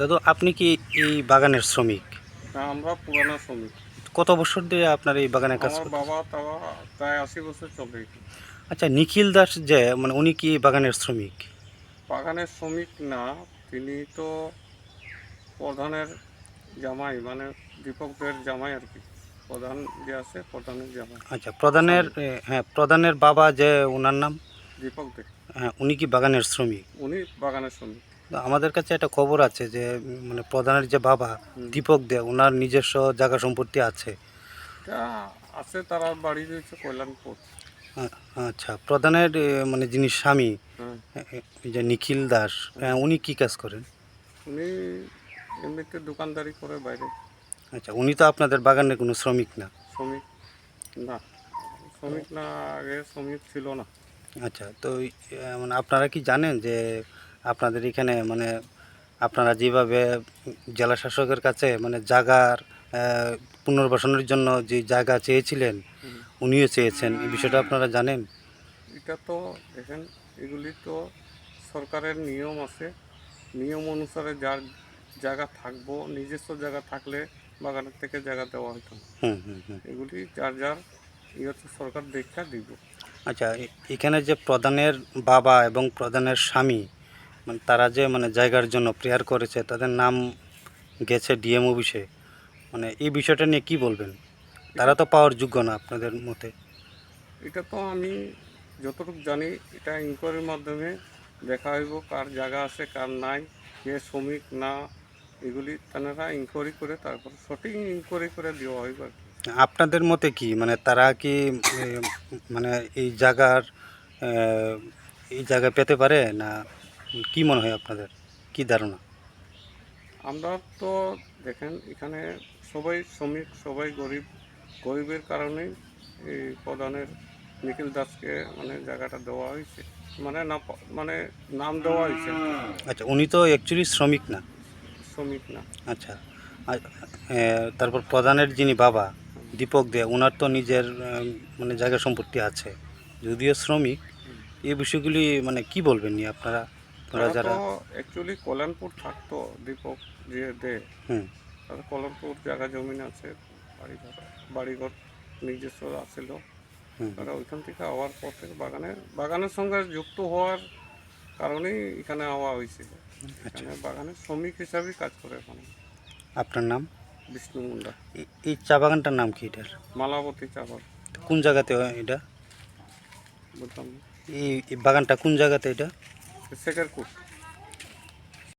দাদু আপনি কি এই বাগানের শ্রমিক? আমরা পুরানো শ্রমিক। কত বছর ধরে আপনার এই বাগানের কাজ আমার বাবা তাবা প্রায় আশি বছর চলে। আচ্ছা নিখিল দাস যে মানে উনি কি বাগানের শ্রমিক? বাগানের শ্রমিক না তিনি তো প্রধানের জামাই মানে দীপকদের জামাই আর কি। প্রধান যে আছে প্রধানের জামাই। আচ্ছা প্রধানের হ্যাঁ প্রধানের বাবা যে ওনার নাম? দীপকদের হ্যাঁ উনি কি বাগানের শ্রমিক? উনি বাগানের শ্রমিক। আমাদের কাছে একটা খবর আছে যে মানে প্রধানের যে বাবা দীপক দে ওনার নিজস্ব জায়গা সম্পত্তি আছে। আছে তারা বাড়ি রয়েছে কল্যাণপুর আচ্ছা প্রধানের মানে যিনি স্বামী যে নিখিল দাস উনি কি কাজ করেন? উনি এমনিতে দোকানদারি করে বাইরে। আচ্ছা উনি তো আপনাদের বাগানের কোনো শ্রমিক না? শ্রমিক না শ্রমিক না আগে শ্রমিক ছিল না। আচ্ছা তো মানে আপনারা কি জানেন যে আপনাদের এখানে মানে আপনারা যেভাবে জেলা শাসকের কাছে মানে জায়গার পুনর্বাসনের জন্য যে জায়গা চেয়েছিলেন উনিও চেয়েছেন। এই বিষয়টা আপনারা জানেন? এটা তো দেখেন এগুলি তো সরকারের নিয়ম আছে। নিয়ম অনুসারে যার জায়গা থাকব নিজস্ব জায়গা থাকলে বাগানের থেকে জায়গা দেওয়া হতো হুম হুম হুম। এগুলি যার যার ই হচ্ছে সরকার দেখা দিব। আচ্ছা এখানে যে প্রধানের বাবা এবং প্রধানের স্বামী মানে তারা যে মানে জায়গার জন্য প্রেয়ার করেছে তাদের নাম গেছে ডিএম অফিসে। মানে এই বিষয়টা নিয়ে কি বলবেন? তারা তো পাওয়ার যোগ্য না আপনাদের মতে। এটা তো আমি যতটুকু জানি এটা ইনকোয়ারির মাধ্যমে দেখা হইব কার জায়গা আছে কার নাই কে শ্রমিক না এগুলি তারা ইনকোয়ারি করে তারপর সঠিক ইনকোয়ারি করে দেওয়া হইব আপনাদের মতে কি? মানে তারা কি মানে এই জায়গার এই জায়গা পেতে পারে না কি মনে হয় আপনাদের? কি ধারণা? আমরা তো দেখেন এখানে সবাই শ্রমিক সবাই গরিব। গরিবের কারণেই এই প্রধানের নিখিল দাসকে মানে জায়গাটা দেওয়া হয়েছে। মানে না মানে নাম দেওয়া হয়েছে। আচ্ছা উনি তো অ্যাকচুয়ালি শ্রমিক না? শ্রমিক না। আচ্ছা তারপর প্রধানের যিনি বাবা দীপক দে ওনার তো নিজের মানে জায়গা সম্পত্তি আছে। যদিও শ্রমিক এই বিষয়গুলি মানে কি বলবেন আপনারা? তারা যারা অ্যাকচুয়ালি কল্যাণপুর থাকতো দীপক যে দে। তার কল্যাণপুর জায়গা জমিন আছে বাড়িঘর বাড়িঘর নিজস্ব আছিল। তারা ওইখান থেকে আওয়ার পর থেকে বাগানে বাগানের সঙ্গে যুক্ত হওয়ার কারণেই এখানে আওয়া হয়েছিল। আচ্ছা। এখানে বাগানের শ্রমিক হিসাবেই কাজ করে এখন। আপনার নাম? বিষ্ণু মুন্ডা। এই চা বাগানটার নাম কি এটার? মালাবতী চাপাল কোন জায়গাতে হয় এটা? বলতাম। এই বাগানটা কোন জায়গাতে এটা? সেকের কুট